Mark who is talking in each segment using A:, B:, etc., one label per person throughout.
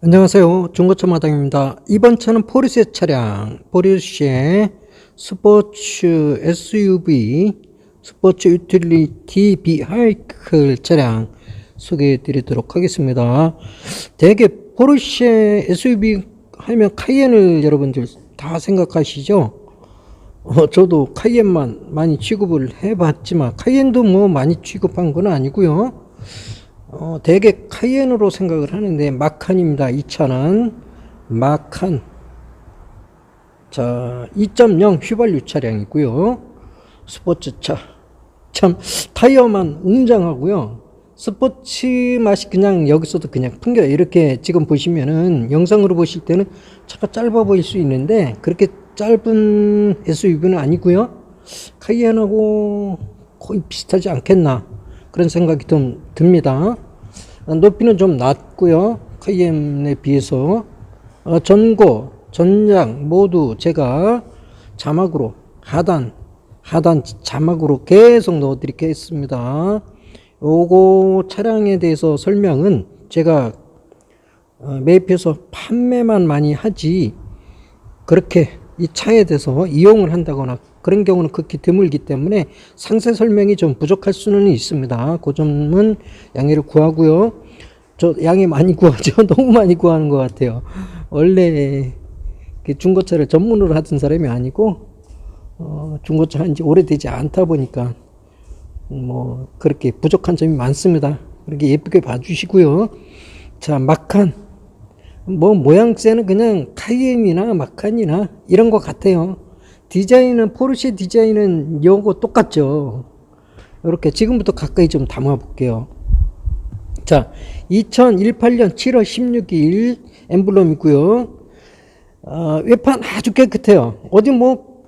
A: 안녕하세요. 중고차 마당입니다. 이번 차는 포르쉐 차량, 포르쉐 스포츠 SUV, 스포츠 유틸리티 비하이클 차량 소개해 드리도록 하겠습니다. 대개 포르쉐 SUV 하면 카이엔을 여러분들 다 생각하시죠? 어, 저도 카이엔만 많이 취급을 해봤지만 카이엔도 뭐 많이 취급한 건 아니고요. 어, 대개 카이엔으로 생각을 하는데 마칸입니다. 이 차는 마칸. 자, 2.0 휘발유 차량이고요. 스포츠차. 참 타이어만 웅장하고요. 스포츠 맛이 그냥 여기서도 그냥 풍겨 이렇게 지금 보시면은 영상으로 보실 때는 차가 짧아 보일 수 있는데 그렇게 짧은 SUV는 아니고요. 카이엔하고 거의 비슷하지 않겠나 그런 생각이 좀 듭니다. 어, 높이는 좀 낮고요. 카이엔에 비해서 어, 전고, 전장 모두 제가 자막으로 하단, 하단 자막으로 계속 넣어 드리겠습니다. 요거 차량에 대해서 설명은 제가 어, 매입해서 판매만 많이 하지 그렇게 이 차에 대해서 이용을 한다거나 그런 경우는 극히 드물기 때문에 상세 설명이 좀 부족할 수는 있습니다. 그 점은 양해를 구하고요. 저 양해 많이 구하죠. 너무 많이 구하는 것 같아요. 원래 그 중고차를 전문으로 하던 사람이 아니고 어, 중고차 한지 오래되지 않다 보니까 뭐 그렇게 부족한 점이 많습니다. 그렇게 예쁘게 봐주시고요. 자 마칸 뭐 모양새는 그냥 카이엔이나 마칸이나 이런 것 같아요. 디자인은 포르쉐 디자인은 요거 똑같죠. 이렇게 지금부터 가까이 좀 담아 볼게요. 자, 2018년 7월 16일 엠블럼이고요. 어, 외판 아주 깨끗해요. 어디 뭐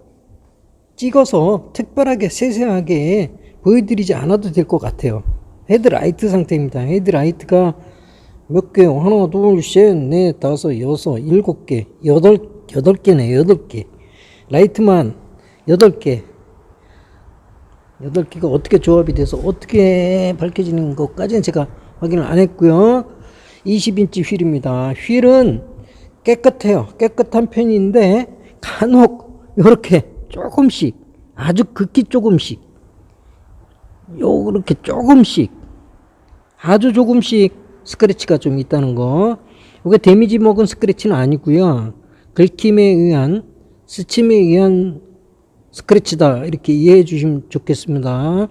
A: 찍어서 특별하게 세세하게 보여드리지 않아도 될 것 같아요. 헤드라이트 상태입니다. 헤드라이트가 몇 개? 하나, 둘, 셋, 넷, 다섯, 여섯, 일곱 개, 여덟, 여덟 개네, 여덟 개. 라이트만 여덟 개. 여덟 개가 어떻게 조합이 돼서 어떻게 밝혀지는 것까지는 제가 확인을 안 했고요. 20인치 휠입니다. 휠은 깨끗해요. 깨끗한 편인데 간혹 이렇게 조금씩 아주 극히 조금씩 요렇게 조금씩 아주 조금씩 스크래치가 좀 있다는 거. 이게 데미지 먹은 스크래치는 아니고요. 긁힘에 의한 스침에 의한 스크래치다 이렇게 이해해 주시면 좋겠습니다.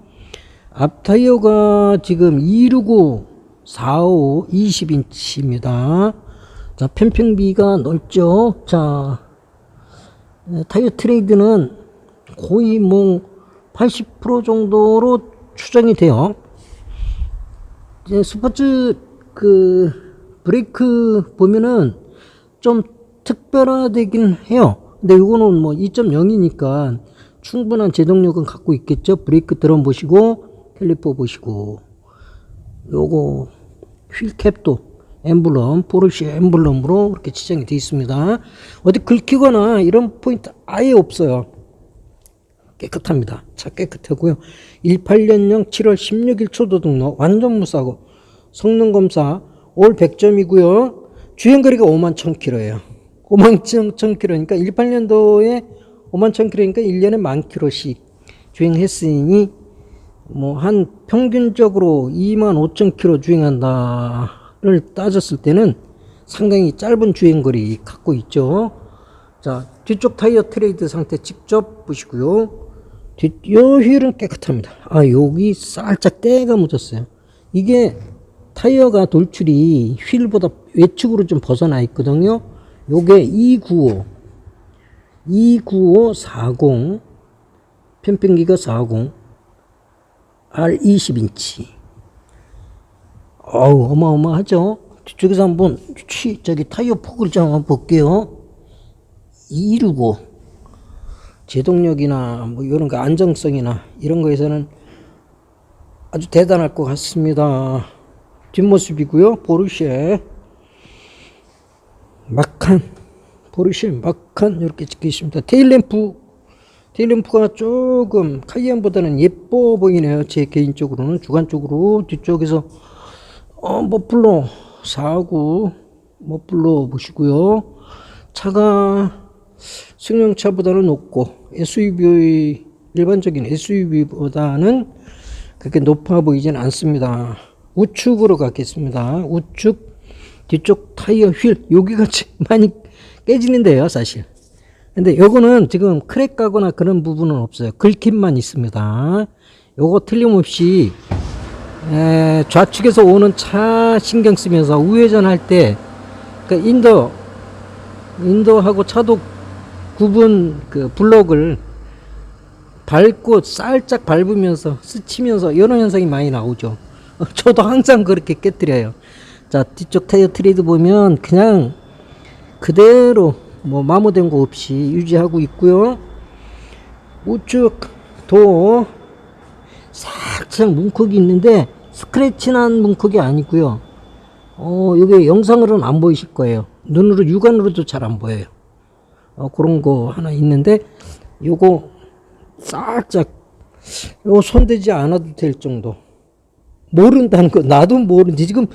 A: 앞 타이어가 지금 265, 45, 20인치입니다. 자, 편평비가 넓죠. 자, 타이어 트레이드는 거의 뭐 80% 정도로 추정이 돼요. 이제 스포츠 그 브레이크 보면은 좀 특별화되긴 해요. 근데 이거는 뭐 2.0이니까 충분한 제동력은 갖고 있겠죠. 브레이크 드럼 보시고 캘리퍼 보시고 요거 휠캡도 엠블럼 포르쉐 엠블럼으로 이렇게 지정이 되어 있습니다. 어디 긁히거나 이런 포인트 아예 없어요. 깨끗합니다. 차 깨끗하고요. 18년형 7월 16일 초도 등록 완전 무사고 성능 검사 올 100점이고요. 주행 거리가 5만 1000km예요. 5만 1000km니까 18년도에 5만 1000km니까 1년에 만 km씩 주행했으니 뭐 한 평균적으로 2만 5천 km 주행한다를 따졌을 때는 상당히 짧은 주행 거리 갖고 있죠. 자, 뒤쪽 타이어 트레이드 상태 직접 보시고요. 뒷, 요 휠은 깨끗합니다. 아, 여기 살짝 때가 묻었어요. 이게 타이어가 돌출이 휠보다 외측으로 좀 벗어나 있거든요. 요게 295, 29540, 편평기가 40, R20인치. 어우, 어마어마하죠? 뒤쪽에서 한번, 취, 저기 타이어 폭을 좀 한번 볼게요. 265. 제동력이나 뭐 이런 거 안정성이나 이런 거에서는 아주 대단할 것 같습니다. 뒷모습이고요. 포르쉐 마칸 포르쉐 마칸 이렇게 찍혀 있습니다. 테일램프 테일램프가 조금 카이엔보다는 예뻐 보이네요. 제 개인적으로는 주관적으로 뒤쪽에서 어 머플러 49 머플러 보시고요. 차가 승용차보다는 높고 SUV 일반적인 SUV보다는 그렇게 높아 보이진 않습니다. 우측으로 가겠습니다. 우측 뒤쪽 타이어 휠 여기가 지- 많이 깨지는데요, 사실. 근데 요거는 지금 크랙 가거나 그런 부분은 없어요. 긁힘만 있습니다. 요거 틀림없이 에, 좌측에서 오는 차 신경 쓰면서 우회전 할 때, 그 인도, 인도하고 차도 구분 그 블록을 밟고 살짝 밟으면서 스치면서 이런 현상이 많이 나오죠. 어, 저도 항상 그렇게 깨뜨려요. 자, 뒤쪽 타이어 트레이드 보면 그냥 그대로 뭐 마모된 거 없이 유지하고 있고요. 우측 도 살짝 문콕이 있는데 스크래치 난 문콕이 아니고요. 어, 이게 영상으로는 안 보이실 거예요. 눈으로 육안으로도 잘 안 보여요. 어, 그런 거 하나 있는데 요거 살짝 요 손대지 않아도 될 정도. 모른다는 거 나도 모르는지 지금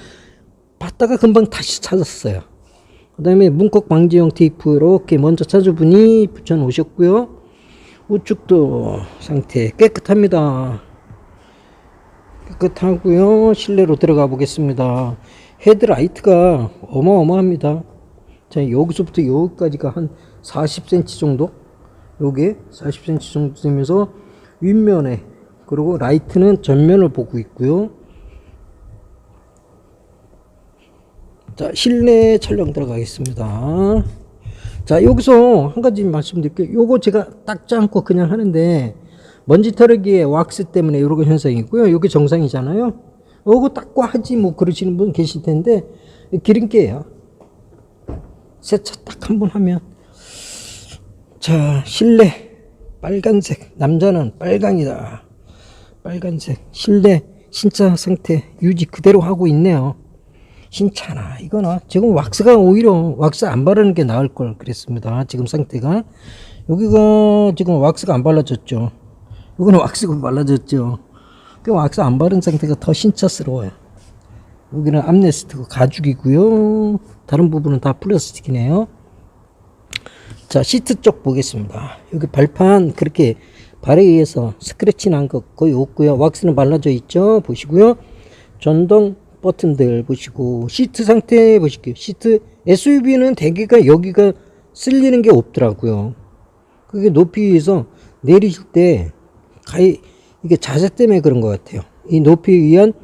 A: 봤다가 금방 다시 찾았어요. 그 다음에 문콕 방지용 테이프 이렇게 먼저 차주분이 붙여 놓으셨고요. 우측도 상태 깨끗합니다. 깨끗하고요. 실내로 들어가 보겠습니다. 헤드라이트가 어마어마합니다. 자, 여기서부터 여기까지가 한 40cm 정도? 요게 40cm 정도 되면서 윗면에 그리고 라이트는 전면을 보고 있고요. 자, 실내 촬영 들어가겠습니다. 자, 여기서 한 가지 말씀드릴게요. 요거 제가 닦지 않고 그냥 하는데, 먼지 털기의 왁스 때문에 이런 현상이고요. 요게 정상이잖아요. 요거 닦고 하지 뭐 그러시는 분 계실 텐데, 기름기예요. 세차 딱 한 번 하면. 자, 실내. 빨간색. 남자는 빨강이다. 빨간색. 실내 신차 상태 유지 그대로 하고 있네요. 신차나 이거나 지금 왁스가 오히려 왁스 안 바르는 게 나을 걸 그랬습니다. 지금 상태가 여기가 지금 왁스가 안 발라졌죠. 이거는 왁스가 발라졌죠. 그 왁스 안 바른 상태가 더 신차스러워요. 여기는 암레스트가 가죽이고요. 다른 부분은 다 플라스틱이네요. 자 시트 쪽 보겠습니다. 여기 발판 그렇게 발에 의해서 스크래치 난거 거의 없고요. 왁스는 발라져 있죠. 보시고요. 전동 버튼들 보시고 시트 상태 보실게요. 시트 SUV는 대개가 여기가 쓸리는 게 없더라고요. 그게 높이에서 내리실 때 가히 이게 자세 때문에 그런 것 같아요. 이 높이에 의한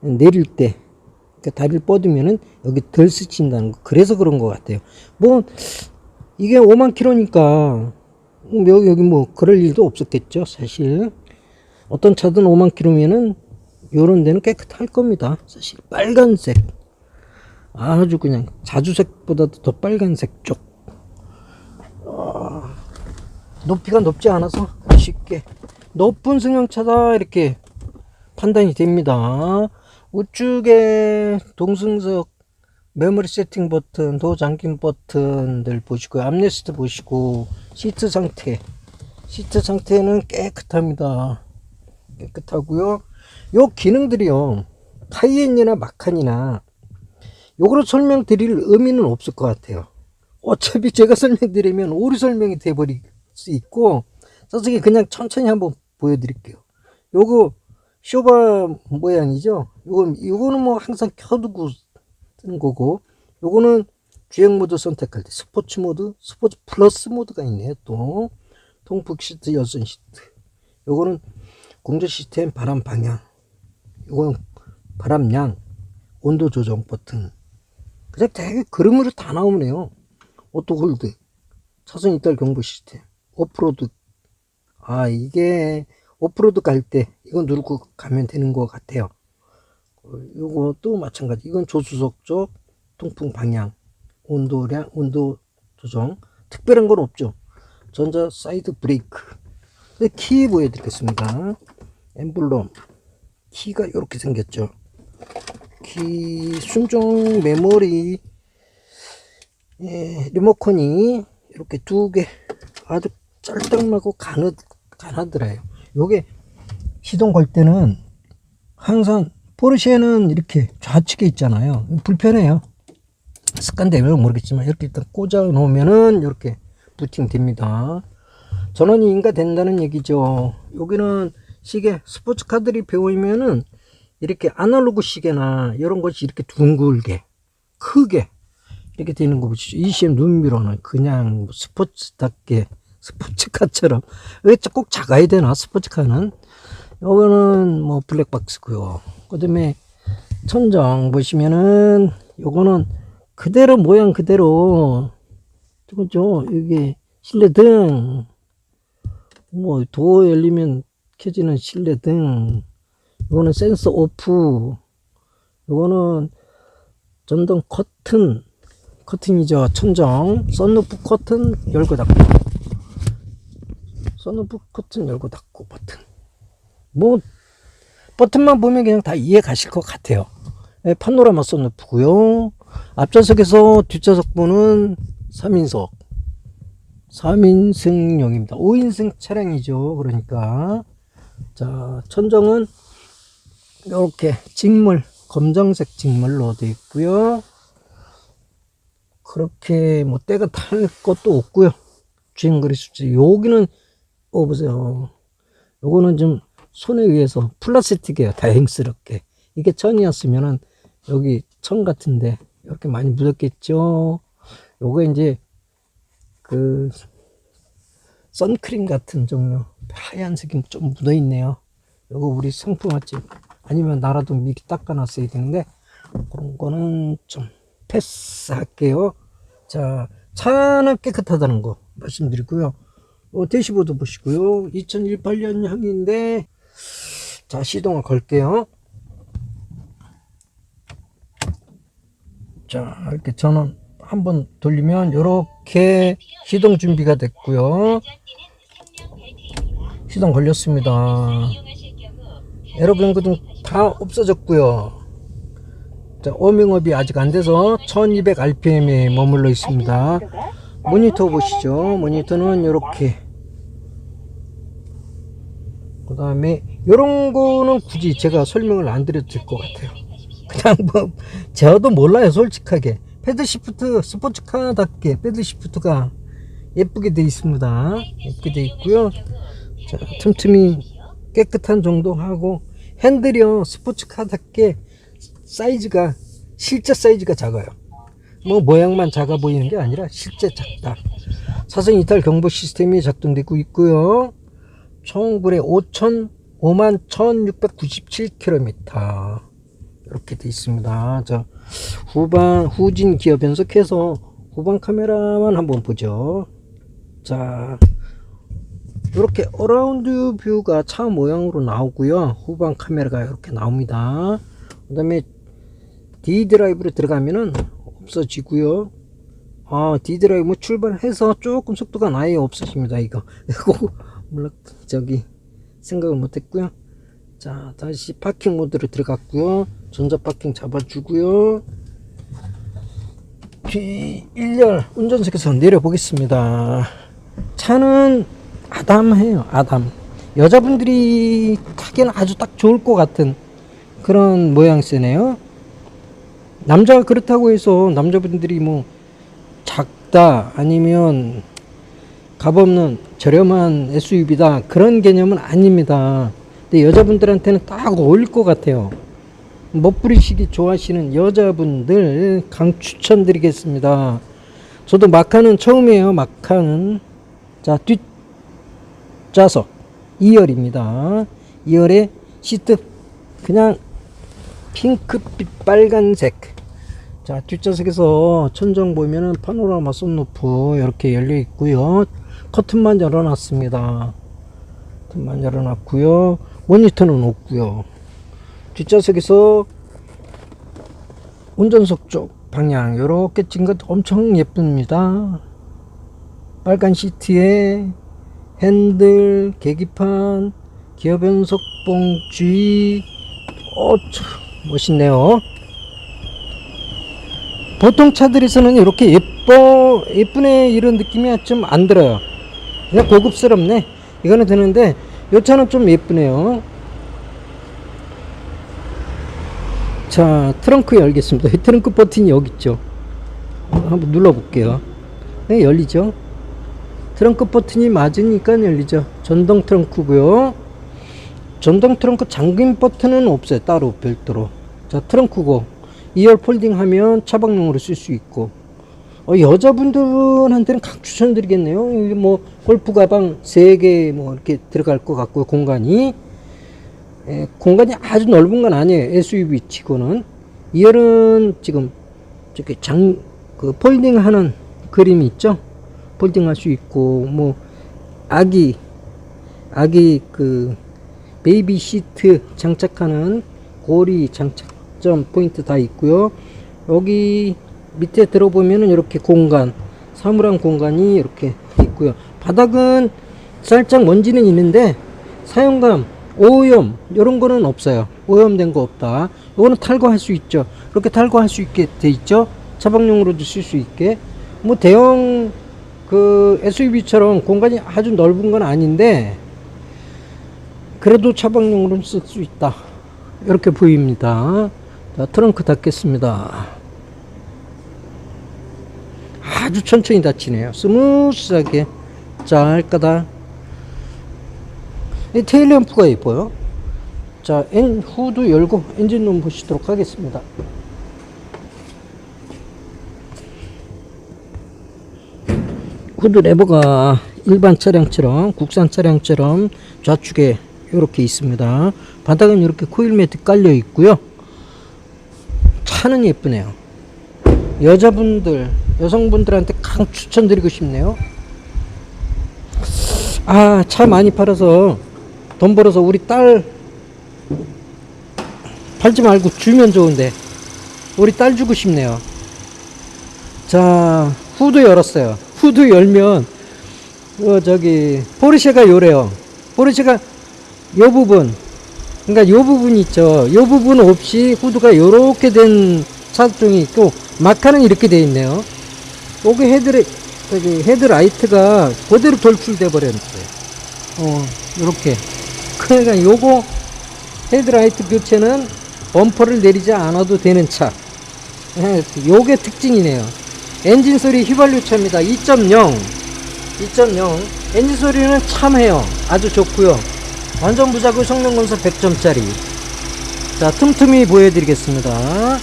A: 내릴 때 그러니까 다리를 뻗으면은 여기 덜 스친다는 거 그래서 그런 것 같아요. 뭐 이게 5만 킬로니까 여기 여기 뭐 그럴 일도 없었겠죠 사실. 어떤 차든 5만 킬로면은 요런 데는 깨끗할 겁니다. 사실 빨간색 아주 그냥 자주색보다도 더 빨간색 쪽 아, 높이가 높지 않아서 쉽게 높은 승용차다 이렇게 판단이 됩니다. 우측에 동승석 메모리 세팅 버튼, 도 잠김 버튼들 보시고요. 암레스트 보시고 시트 상태 시트 상태는 깨끗합니다. 깨끗하고요. 요 기능들이요. 카이엔이나 마칸이나 요거로 설명드릴 의미는 없을 것 같아요. 어차피 제가 설명드리면 오류 설명이 돼버릴 수 있고 저쪽에 그냥 천천히 한번 보여드릴게요. 요거 쇼바 모양이죠. 요건 요거는 뭐 항상 켜두고 쓰는 거고 요거는 주행 모드 선택할 때 스포츠 모드, 스포츠 플러스 모드가 있네요. 또 통풍 시트, 열선 시트. 요거는 공조 시스템 바람 방향. 요건 바람량, 온도 조정 버튼. 그냥 되게 그림으로 다 나오네요. 오토홀드, 차선 이탈 경보 시스템, 오프로드. 아, 이게 오프로드 갈 때 이거 누르고 가면 되는 것 같아요. 어, 요것도 마찬가지. 이건 조수석 쪽 통풍 방향, 온도량, 온도 조정. 특별한 건 없죠. 전자 사이드 브레이크. 키 보여드리겠습니다. 엠블럼. 키가 이렇게 생겼죠. 키 순정 메모리 예, 리모컨이 이렇게 두 개 아주 짤딱하고 가느, 가나더라요. 요게 시동 걸 때는 항상 포르쉐는 이렇게 좌측에 있잖아요. 불편해요. 습관 때문에 모르겠지만 이렇게 일단 꽂아 놓으면은 이렇게 부팅 됩니다. 전원이 인가된다는 얘기죠. 여기는 시계 스포츠카들이 배우면은 이렇게 아날로그 시계나 이런 것이 이렇게 둥글게 크게 이렇게 되는 거 보시죠. ECM 눈미러는 그냥 뭐 스포츠답게 스포츠카처럼 왜 꼭 작아야 되나 스포츠카는 요거는 뭐 블랙박스고요. 그다음에 천정 보시면은 요거는 그대로 모양 그대로 그죠 이게 실내 등 뭐 도어 열리면 켜지는 실내 등 이거는 센서 오프 이거는 전동 커튼 커튼이죠. 천정 썬루프 커튼 열고 닫고 썬루프 커튼 열고 닫고 버튼. 뭐 버튼만 보면 그냥 다 이해 가실 것 같아요. 예, 파노라마 썬루프고요. 앞좌석에서 뒷좌석부는 3인석. 3인승용입니다. 5인승 차량이죠. 그러니까 자 천정은 이렇게 직물 검정색 직물로 되어 있고요. 그렇게 뭐 때가 탈 것도 없고요. 주행 거리 수치 여기는 어 보세요. 요거는 좀 손에 의해서 플라스틱이에요 다행스럽게. 이게 천이었으면은 여기 천 같은데 이렇게 많이 묻었겠죠? 요거 이제 그 선크림 같은 종류 하얀색이 좀 묻어 있네요 요거 우리 상품 맛집 아니면 나라도 미리 닦아 놨어야 되는데 그런 거는 좀 패스 할게요. 자, 차는 깨끗하다는 거 말씀드리고요. 어, 대시보드 보시고요. 2018년형인데 자 시동을 걸게요. 자 이렇게 전원 한번 돌리면 이렇게 시동 준비가 됐고요. 시동 걸렸습니다. 에러 경고등 다 없어졌고요. 자, 워밍업이 아직 안 돼서 1200rpm에 머물러 있습니다. 모니터 보시죠. 모니터는 이렇게. 그 다음에 이런 거는 굳이 제가 설명을 안 드려도 될 것 같아요. 그냥 뭐 저도 몰라요 솔직하게. 패드 시프트 스포츠카답게 패드 시프트가 예쁘게 돼 있습니다. 예쁘게 돼 있고요. 자, 틈틈이 깨끗한 정도 하고 핸들이요 스포츠카답게 사이즈가 실제 사이즈가 작아요. 뭐 모양만 작아 보이는 게 아니라 실제 작다. 사성 이탈 경보 시스템이 작동되고 있고요. 총 불에 5천 5만 1697km 이렇게 돼 있습니다. 자 후방 후진 기어 변속해서 후방 카메라만 한번 보죠. 자 이렇게 어라운드 뷰가 차 모양으로 나오고요. 후방 카메라가 이렇게 나옵니다. 그 다음에 D 드라이브로 들어가면은 없어지고요. 아 D 드라이브 출발해서 조금 속도가 아예 없어집니다 이거. 이거 몰라. 저기 생각을 못했고요. 자 다시 파킹 모드로 들어갔고요. 전자 파킹 잡아주고요. 뒤 1열 운전석에서 내려 보겠습니다. 차는 아담해요 아담. 여자분들이 타기는 아주 딱 좋을 것 같은 그런 모양새네요. 남자가 그렇다고 해서 남자분들이 뭐 작다 아니면 값없는 저렴한 SUV다 그런 개념은 아닙니다. 근데 여자분들한테는 딱 어울릴 것 같아요. 멋부리시기 좋아하시는 여자분들 강 추천드리겠습니다. 저도 마카는 처음이에요 마카는. 자 뒷 좌석 2열입니다. 2열에 시트 그냥 핑크빛 빨간색. 자 뒷좌석에서 천정 보면은 파노라마 썬루프 이렇게 열려 있고요. 커튼만 열어놨습니다. 커튼만 열어놨고요. 모니터는 없고요. 뒷좌석에서 운전석 쪽 방향 이렇게 것 엄청 예쁩니다. 빨간 시트에 핸들 계기판 기어 변속 봉지 어 참, 멋있네요. 보통 차들에서는 이렇게 예뻐 예쁘네 이런 느낌이 좀 안 들어요. 그냥 고급스럽네. 이거는 되는데 이 차는 좀 예쁘네요. 자 트렁크 열겠습니다. 이 트렁크 버튼이 여기 있죠. 한번 눌러볼게요. 네, 열리죠. 트렁크 버튼이 맞으니까 열리죠. 전동 트렁크고요. 전동 트렁크 잠금 버튼은 없어요. 따로 별도로. 자, 트렁크고 2열 폴딩 하면 차박용으로 쓸 수 있고 어, 여자분들한테는 각 추천드리겠네요. 뭐 골프 가방 3개 뭐 이렇게 들어갈 것 같고요. 공간이 에, 공간이 아주 넓은 건 아니에요. SUV 치고는 2열은 지금 저기 장그 폴딩 하는 그림이 있죠. 폴딩할 수 있고 뭐 아기 아기 그 베이비 시트 장착하는 고리 장착점 포인트 다 있고요. 여기 밑에 들어보면은 이렇게 공간 사물함 공간이 이렇게 있고요. 바닥은 살짝 먼지는 있는데 사용감 오염 이런 거는 없어요. 오염된 거 없다. 이거는 탈거할 수 있죠. 이렇게 탈거할 수 있게 돼 있죠. 차박용으로도 쓸 수 있게 뭐 대형 그 SUV처럼 공간이 아주 넓은 건 아닌데 그래도 차박용으로 쓸수 있다. 이렇게 보입니다. 자, 트렁크 닫겠습니다. 아주 천천히 닫히네요. 스무스하게 짤까다. 이 테일 램프가 예뻐요. 자, 엔 후드 열고 엔진룸 보시도록 하겠습니다. 후드 레버가 일반 차량처럼 국산 차량처럼 좌측에 이렇게 있습니다. 바닥은 이렇게 코일 매트 깔려 있고요. 차는 예쁘네요. 여자분들, 여성분들한테 강 추천드리고 싶네요. 아, 차 많이 팔아서 돈 벌어서 우리 딸 팔지 말고 주면 좋은데 우리 딸 주고 싶네요. 자, 후드 열었어요. 후드 열면 어 저기 포르쉐가 요래요. 포르쉐가 요 부분 그러니까 요 부분 있죠. 요 부분 없이 후드가 요렇게 된 차종이 있고 마카는 이렇게 돼 있네요. 여기 헤드레 저기 헤드라이트가 그대로 돌출돼 버렸어요. 어, 요렇게. 그러니까 요거 헤드라이트 교체는 범퍼를 내리지 않아도 되는 차. 예, 요게 특징이네요. 엔진 소리 휘발유 차입니다. 2.0. 2.0. 엔진 소리는 참해요. 아주 좋고요. 완전 무사고 성능 검사 100점짜리. 자, 틈틈이 보여드리겠습니다.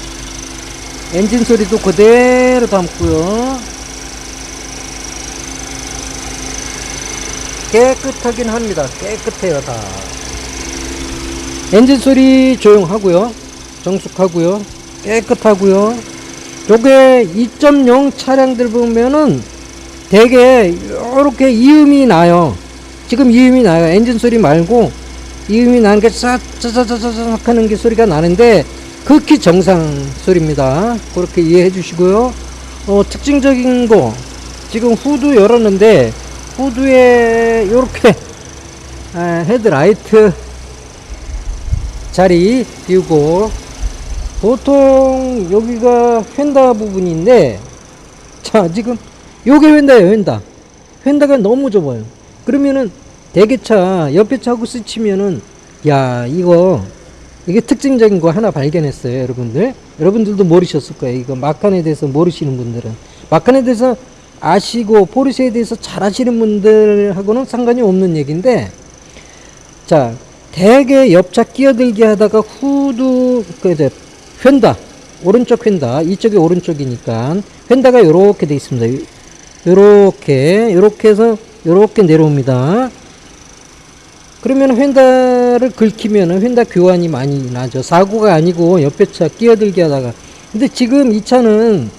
A: 엔진 소리도 그대로 담고요. 깨끗하긴 합니다. 깨끗해요, 다. 엔진 소리 조용하고요. 정숙하고요. 깨끗하고요. 요게 2.0 차량들 보면은 되게 이렇게 이음이 나요. 지금 이음이 나요. 엔진 소리 말고 이음이 나는 게 짜자자자자 하는 게 소리가 나는데 극히 정상 소리입니다. 그렇게 이해해 주시고요. 어, 특징적인 거 지금 후드 열었는데 후드에 이렇게 아, 헤드라이트 자리 비우고 보통 여기가 휀다 부분인데 자 지금 요게 휀다예요 휀다. 휀다가 너무 좁아요. 그러면은 대게차 옆에 차고 스치면은 야 이거 이게 특징적인 거 하나 발견했어요 여러분들. 여러분들도 모르셨을 거예요. 이거 마칸에 대해서 모르시는 분들은. 마칸에 대해서 아시고 포르쉐에 대해서 잘 아시는 분들하고는 상관이 없는 얘기인데 자 대개 옆차 끼어들게 하다가 후드 그 이제 휀다. 오른쪽 휀다. 이쪽이 오른쪽이니까 휀다가 요렇게 돼 있습니다. 요렇게 요렇게 해서 요렇게 내려옵니다. 그러면 휀다를 긁히면 휀다 교환이 많이 나죠. 사고가 아니고 옆에 차 끼어들게 하다가. 근데 지금 이 차는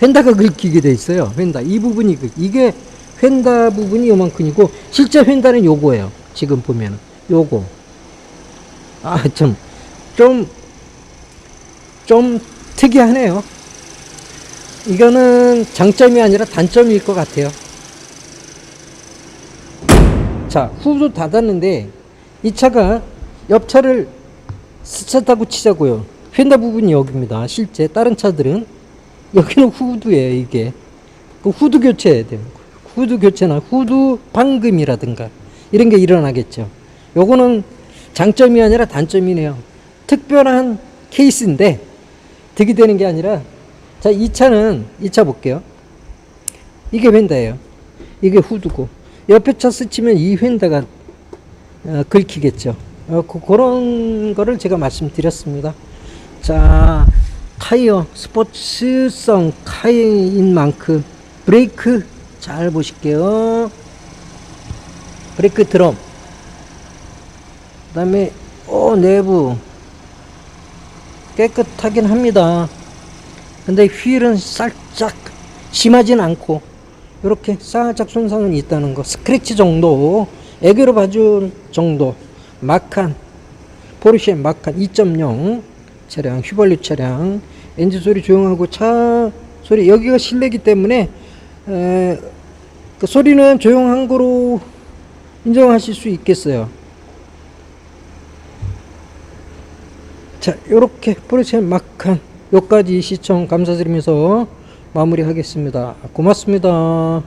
A: 휀다가 긁히게 돼 있어요. 휀다. 이 부분이 긁- 이게 휀다 부분이 요만큼이고 실제 휀다는 요거예요. 지금 보면. 요거. 아 참. 좀 좀 특이하네요. 이거는 장점이 아니라 단점일 것 같아요. 자, 후도 닫았는데 이 차가 옆 차를 스쳤다고 치자고요. 휀다 부분이 여기입니다. 실제 다른 차들은 여기는 후드예요, 이게. 그 후드 교체해야 돼요. 후드 교체나 후드 방금이라든가 이런 게 일어나겠죠. 요거는 장점이 아니라 단점이네요. 특별한 케이스인데 득이 되는 게 아니라 자, 2차는 2차 볼게요. 이게 휀다예요. 이게 후드고 옆에 차 스치면 이 휀다가 어, 긁히겠죠. 어, 그, 그런 거를 제가 말씀드렸습니다. 자, 타이어 스포츠성 타이어인 만큼 브레이크 잘 보실게요. 브레이크 드럼. 그 다음에 어 내부 깨끗하긴 합니다. 근데 휠은 살짝 심하진 않고 이렇게 살짝 손상은 있다는 거 스크래치 정도 애교로 봐줄 정도 마칸 포르쉐 마칸 2.0 차량 휘발유 차량 엔진 소리 조용하고 차 소리 여기가 실내기 때문에 에, 그 소리는 조용한 거로 인정하실 수 있겠어요. 자, 요렇게 포르쉐 마칸 요까지 시청 감사드리면서 마무리하겠습니다. 고맙습니다.